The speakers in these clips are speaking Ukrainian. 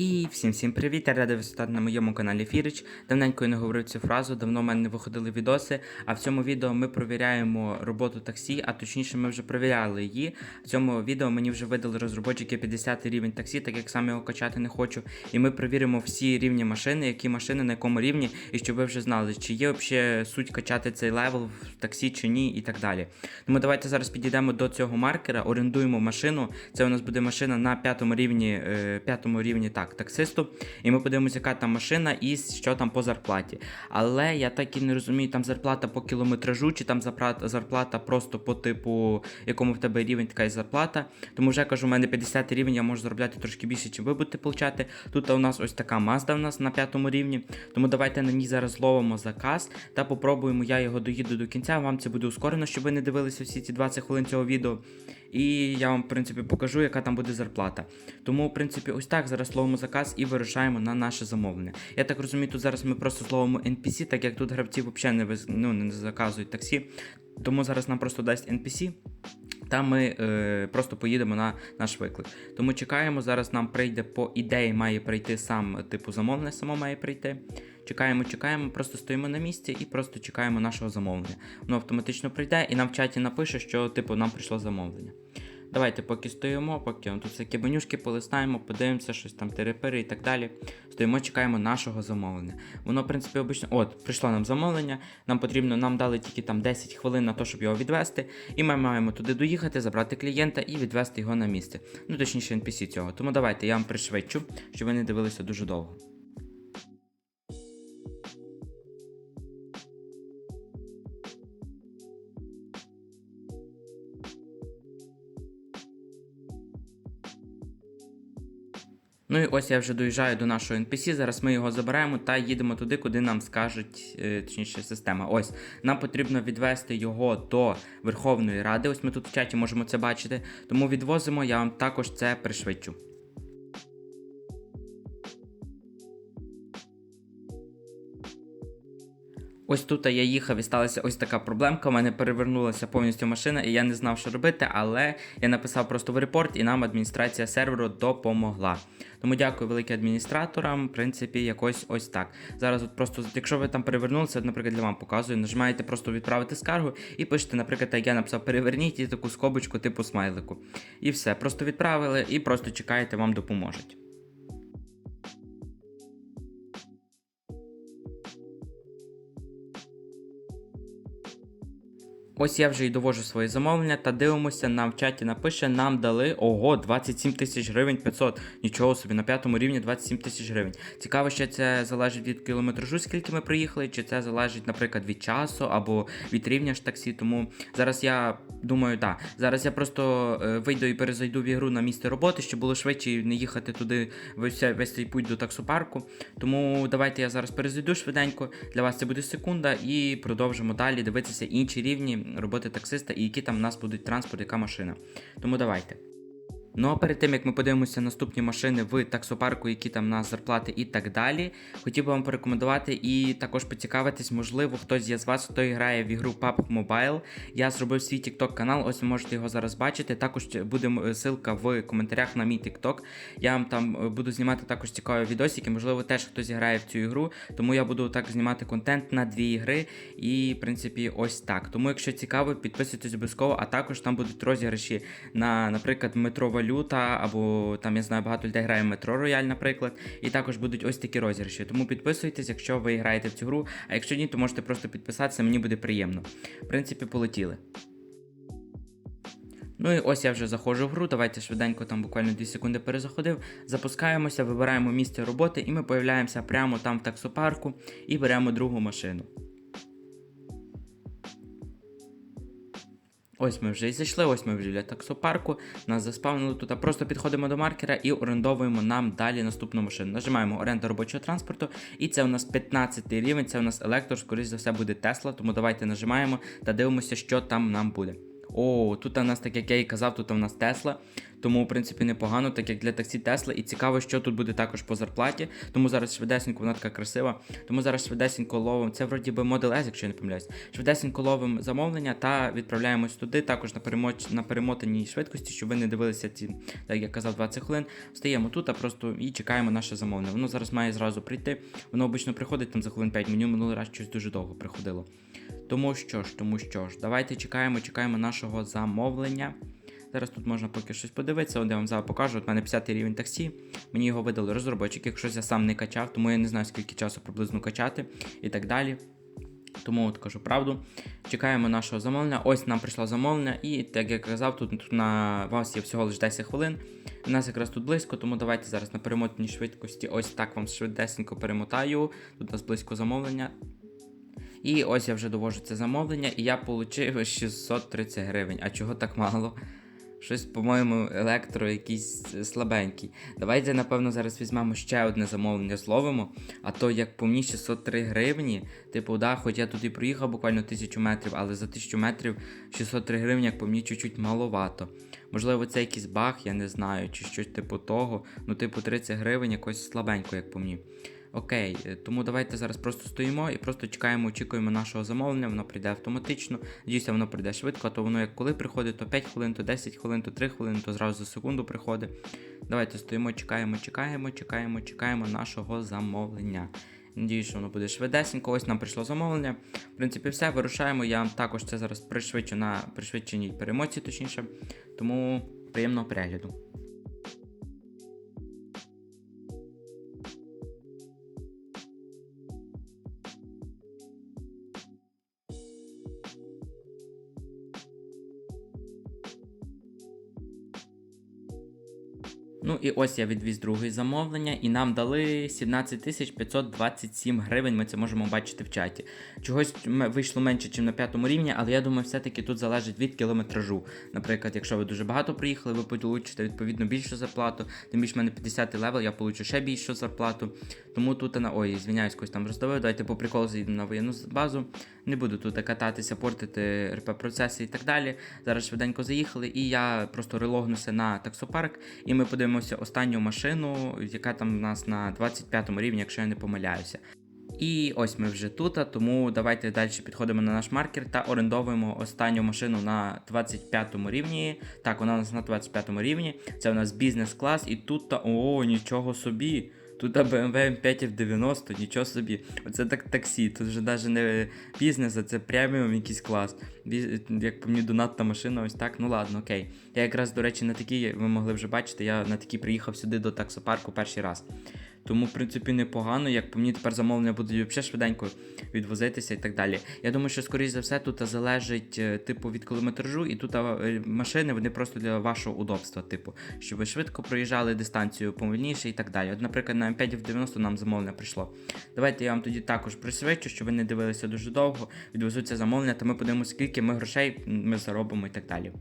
І всім всім привіт! Я радий вас вітати на моєму каналі Фірич. Давненько я не говорив цю фразу, давно в мене не виходили відоси. А в цьому відео ми провіряємо роботу таксі, а точніше, ми вже провіряли її. В цьому відео мені вже видали розробники 50 рівень таксі, так як сам його качати не хочу. І ми провіримо всі рівні машини, які машини на якому рівні, і щоб ви вже знали, чи є взагалі суть качати цей левел в таксі чи ні, і так далі. Тому давайте зараз підійдемо до цього маркера, орендуємо машину. Це у нас буде машина на п'ятому рівні, е, п'ятому рівні так, таксисту. І ми подивимося, яка там машина і що там по зарплаті. Але я так і не розумію, там зарплата по кілометражу, чи там зарплата, просто по типу, якому в тебе рівень така і зарплата. Тому вже кажу, у мене 50 рівень, я можу заробляти трошки більше, чим ви будете получати. Тут у нас ось така Mazda у нас на п'ятому рівні. Тому давайте на ній зараз ловимо заказ та попробуємо, я його доїду до кінця. Вам це буде ускорено, щоб ви не дивилися всі ці 20 хвилин цього відео. І я вам, в принципі, покажу, яка там буде зарплата. Тому, в принципі, ось так зараз ловимо заказ і вирушаємо на наше замовлення. Я так розумію, тут зараз ми просто зловимо NPC, так як тут гравці взагалі не, ну, не заказують таксі. Тому зараз нам просто дасть NPC. Та ми е, просто поїдемо на наш виклик. Тому чекаємо. Зараз нам прийде по ідеї, має прийти сам, типу, замовлення, само має прийти. Чекаємо, чекаємо, просто стоїмо на місці і просто чекаємо нашого замовлення. Воно автоматично прийде і нам в чаті напише, що типу нам прийшло замовлення. Давайте поки стоїмо, поки он тут всякі менюшки полистаємо, подивимося, щось там терепири і так далі. Стоїмо, чекаємо нашого замовлення. Воно, в принципі, обично. От, прийшло нам замовлення. Нам потрібно, нам дали тільки там 10 хвилин на те, щоб його відвести. І ми маємо туди доїхати, забрати клієнта і відвести його на місце. Ну, точніше, NPC цього. Тому давайте я вам пришвидшу, щоб ви не дивилися дуже довго. Ну і ось я вже доїжджаю до нашого NPC. Зараз ми його заберемо та їдемо туди, куди нам скажуть, е, точніше, система. Ось нам потрібно відвести його до Верховної Ради. Ось ми тут в чаті можемо це бачити. Тому відвозимо, я вам також це пришвидшу. Ось тут я їхав і сталася ось така проблемка. У мене перевернулася повністю машина, і я не знав, що робити, але я написав просто в репорт, і нам адміністрація серверу допомогла. Тому дякую велике адміністраторам. В принципі, якось ось так. Зараз от просто, якщо ви там перевернулися, наприклад, для вам показую, нажимаєте просто відправити скаргу і пишете, наприклад, як я написав, переверніть і таку скобочку типу смайлику. І все, просто відправили і просто чекаєте, вам допоможуть. Ось я вже і довожу своє замовлення та дивимося, нам в чаті напише, нам дали ого, 27 тисяч гривень 500. Нічого собі, на п'ятому рівні 27 тисяч гривень. Цікаво, що це залежить від кілометражу, скільки ми приїхали, чи це залежить, наприклад, від часу або від рівня ж таксі. Тому зараз я думаю, так. Зараз я просто е, вийду і перезайду в ігру на місце роботи, щоб було швидше і не їхати туди весь, весь цей путь до таксопарку. Тому давайте я зараз перезайду швиденько. Для вас це буде секунда, і продовжимо далі дивитися інші рівні роботи таксиста і які там в нас будуть транспорт, яка машина. Тому давайте. Ну а перед тим як ми подивимося наступні машини в таксопарку, які там у нас зарплати і так далі, хотів би вам порекомендувати і також поцікавитись, можливо, хтось є з вас, хто грає в ігру PUBG Mobile. Я зробив свій TikTok канал, ось ви можете його зараз бачити. Також буде ссылка в коментарях на мій TikTok. Я вам там е, буду знімати також цікаві відосики. Можливо, теж хтось грає в цю ігру, тому я буду так знімати контент на дві ігри. І, в принципі, ось так. Тому, якщо цікаво, підписуйтесь обов'язково, а також там будуть розіграші на, наприклад, метро валюта, або там я знаю, багато людей грає метро Рояль, наприклад. І також будуть ось такі розіграші. Тому підписуйтесь, якщо ви граєте в цю гру. А якщо ні, то можете просто підписатися, мені буде приємно. В принципі, полетіли. Ну і ось я вже заходжу в гру. Давайте швиденько, там буквально 2 секунди перезаходив. Запускаємося, вибираємо місце роботи, і ми появляємося прямо там в таксопарку і беремо другу машину. Ось ми вже і зайшли, ось ми вже біля таксопарку. Нас заспавнили тут. Просто підходимо до маркера і орендовуємо нам далі наступну машину. Нажимаємо оренда робочого транспорту, і це у нас 15 рівень, це у нас електро, скоріш за все буде Тесла, тому давайте нажимаємо та дивимося, що там нам буде. О, тут у нас, так як я і казав, тут у нас Тесла. Тому, в принципі, непогано, так як для таксі Тесла. І цікаво, що тут буде також по зарплаті. Тому зараз швидесенько, вона така красива. Тому зараз швидесенько ловимо. Це вроді би Model S, якщо я не помиляюсь. Швидесенько ловимо замовлення та відправляємось туди, також на перемоч... на перемотаній швидкості, щоб ви не дивилися ці, так як я казав, 20 хвилин. Стаємо тут, а просто і чекаємо наше замовлення. Воно зараз має зразу прийти. Воно обично приходить там за хвилин 5. Мені минулий раз щось дуже довго приходило. Тому що ж, тому що ж, давайте чекаємо, чекаємо нашого замовлення. Зараз тут можна поки щось подивитися, от я вам зараз покажу. От в мене 50 рівень таксі. Мені його видали розробочик, якщо я сам не качав, тому я не знаю, скільки часу приблизно качати і так далі. Тому от кажу правду. Чекаємо нашого замовлення. Ось нам прийшло замовлення, і так як я казав, тут, тут на вас є всього лише 10 хвилин. У нас якраз тут близько, тому давайте зараз на перемотаній швидкості. Ось так вам швидесенько перемотаю. Тут у нас близько замовлення. І ось я вже довожу це замовлення, і я отримав 630 гривень. А чого так мало? Щось, по-моєму, електро якийсь слабенький. Давайте, напевно, зараз візьмемо ще одне замовлення, зловимо. А то, як по мені, 603 гривні. Типу, да, хоч я туди проїхав буквально 1000 метрів, але за 1000 метрів 603 гривні, як по мені, чуть-чуть маловато. Можливо, це якийсь баг, я не знаю, чи щось типу того. Ну, типу, 30 гривень якось слабенько, як по мені. Окей, е, тому давайте зараз просто стоїмо і просто чекаємо, очікуємо нашого замовлення, воно прийде автоматично. Надіюся, воно прийде швидко, а то воно як коли приходить, то 5 хвилин, то 10 хвилин, то 3 хвилини, то зразу за секунду приходить. Давайте стоїмо, чекаємо, чекаємо, чекаємо, чекаємо нашого замовлення. Надіюсь, що воно буде швидесенько. Ось нам прийшло замовлення. В принципі, все, вирушаємо. Я вам також це зараз пришвидшу на пришвидшеній перемоці, точніше. Тому приємного перегляду. Ну і ось я відвіз друге замовлення, і нам дали 17 527 гривень. Ми це можемо бачити в чаті. Чогось вийшло менше, ніж на п'ятому рівні, але я думаю, все-таки тут залежить від кілометражу. Наприклад, якщо ви дуже багато приїхали, ви получите відповідно більшу зарплату. Тим більше в мене 50 левел, я получу ще більшу зарплату. Тому тут на ой, звіняюсь, когось там роздавив. Давайте по приколу заїдемо на воєнну базу. Не буду тут кататися, портити РП процеси і так далі. Зараз швиденько заїхали, і я просто релогнуся на таксопарк, і ми подивимося останню машину, яка там у нас на 25 рівні, якщо я не помиляюся. І ось ми вже тут, тому давайте далі підходимо на наш маркер та орендовуємо останню машину на 25 рівні. Так, вона у нас на 25 рівні. Це у нас бізнес-клас, і тут та о, нічого собі. Тут BMW M5 90, нічого собі. Оце так таксі. Тут вже навіть не бізнес, а це преміум якийсь клас. Як по мені донатна машина, ось так. Ну ладно, окей. Я якраз, до речі, на такій, ви могли вже бачити, я на такій приїхав сюди до таксопарку перший раз. Тому, в принципі, непогано. Як по мені тепер замовлення будуть взагалі швиденько відвозитися і так далі. Я думаю, що скоріш за все тут залежить е, типу від кілометражу, і тут е, машини вони просто для вашого удобства, типу, щоб ви швидко проїжджали дистанцію повільніше і так далі. От, наприклад, на М5 в 90 нам замовлення прийшло. Давайте я вам тоді також пришвидшу, щоб ви не дивилися дуже довго, відвезуть це замовлення, та ми подивимося, скільки ми грошей ми заробимо і так далі.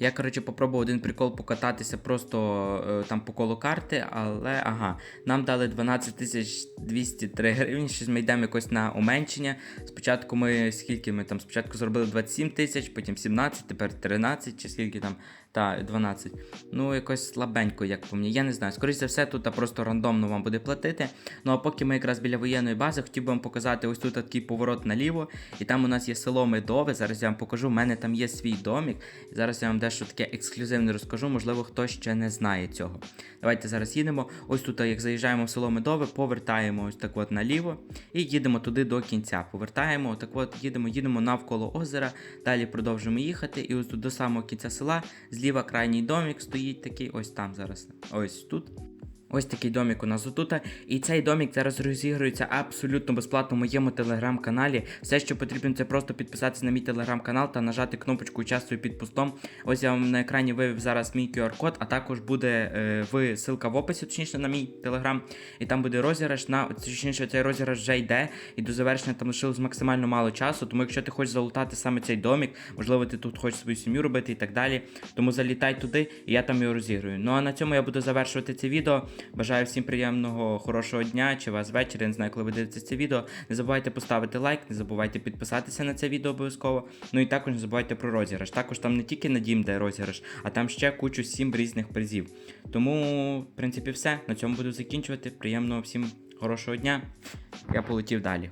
Я, коротше, попробував один прикол покататися просто е, там по колу карти, але ага, нам дали 12 тисяч 203 гривні, щось ми йдемо якось на уменшення. Спочатку ми скільки ми там спочатку зробили 27 тисяч, потім 17, тепер 13 чи скільки там, та 12. Ну, якось слабенько, як по мені. Я не знаю. Скоріше за все, тут просто рандомно вам буде платити. Ну а поки ми якраз біля воєнної бази, хотів би вам показати ось тут такий поворот наліво, і там у нас є село Медове. Зараз я вам покажу. У мене там є свій домік. Зараз я вам дещо таке ексклюзивне розкажу. Можливо, хтось ще не знає цього. Давайте зараз їдемо. Ось тут, як заїжджаємо в село Медове, повертаємо ось так от наліво і їдемо туди до кінця. Повертаємо, так от їдемо, їдемо навколо озера. Далі продовжуємо їхати. І ось тут до самого кінця села, зліва крайній домик стоїть такий, ось там зараз. Ось тут. Ось такий домик у нас отут. І цей домик зараз розігрується абсолютно безплатно в моєму телеграм-каналі. Все, що потрібно, це просто підписатися на мій телеграм-канал та нажати кнопочку «Участвую під постом. Ось я вам на екрані вивів зараз мій QR-код, а також буде е, в ссылка в описі, точніше на мій телеграм. І там буде розіграш на точніше, цей розіграш вже йде. І до завершення там лишилось максимально мало часу. Тому якщо ти хочеш залутати саме цей домик, можливо, ти тут хочеш свою сім'ю робити і так далі. Тому залітай туди, і я там його розіграю. Ну а на цьому я буду завершувати це відео. Бажаю всім приємного, хорошого дня чи вас вечір. Я не знаю, коли ви дивитеся це відео. Не забувайте поставити лайк, не забувайте підписатися на це відео обов'язково. Ну і також не забувайте про розіграш. Також там не тільки на дім, де розіграш, а там ще кучу сім різних призів. Тому, в принципі, все. На цьому буду закінчувати. Приємного всім хорошого дня. Я полетів далі.